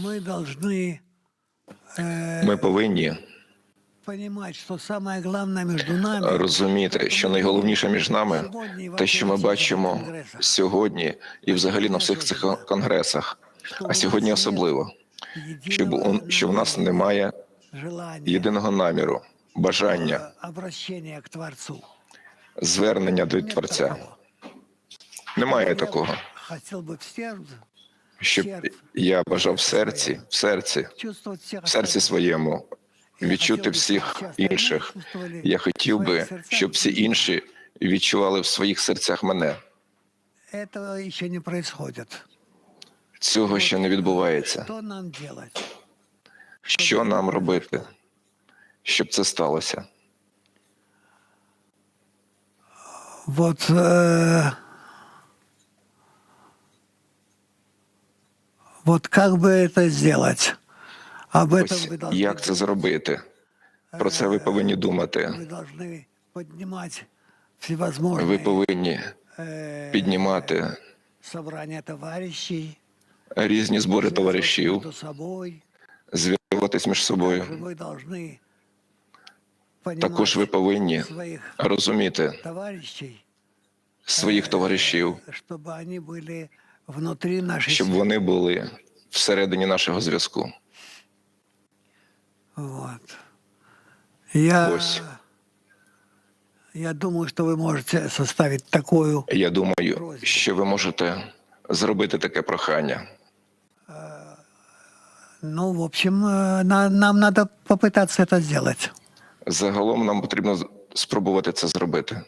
Мы должны э, Ми повинні понимать, что самое главное между нами розуміти, що найголовніше між нами те, що ми бачимо сьогодні і взагалі на всіх цих конгресах, а сьогодні особливо, що, бу- що в нас немає желания, єдиного наміру, бажання, э, обращения к Творцу. звернення до Нет Творця. такого. Немає Я такого, Хотел бы в сердце щоб я бажав в серці, в серці, чувствовать всех в серці остальных. своєму відчути всіх інших. Я хотів би, щоб всі інші відчували в своїх серцях мене. Этого еще не происходит. Цього ще не відбувається. Что нам делать? Що нам робити, щоб це сталося? Вот э, вот как бы это сделать? Об этом Ось вы должны, як це зробити? Про це ви повинні думати. вы должны поднимать всевозможные Ви повинні э, піднімати собрания товарищей, різні збори товаришів, между собой. зв'язуватись між собою. Вы должны Також ви понимать повинні своих розуміти товарищей, своїх товаришів, чтобы они были внутри нашей щоб вони були всередині нашого зв'язку. Вот. Я, Ось. я думаю, что вы можете составить такую, Я думаю, що ви можете зробити таке прохання. ну, в общем, э, на- нам надо попытаться это сделать. Загалом нам потрібно з- спробувати це зробити.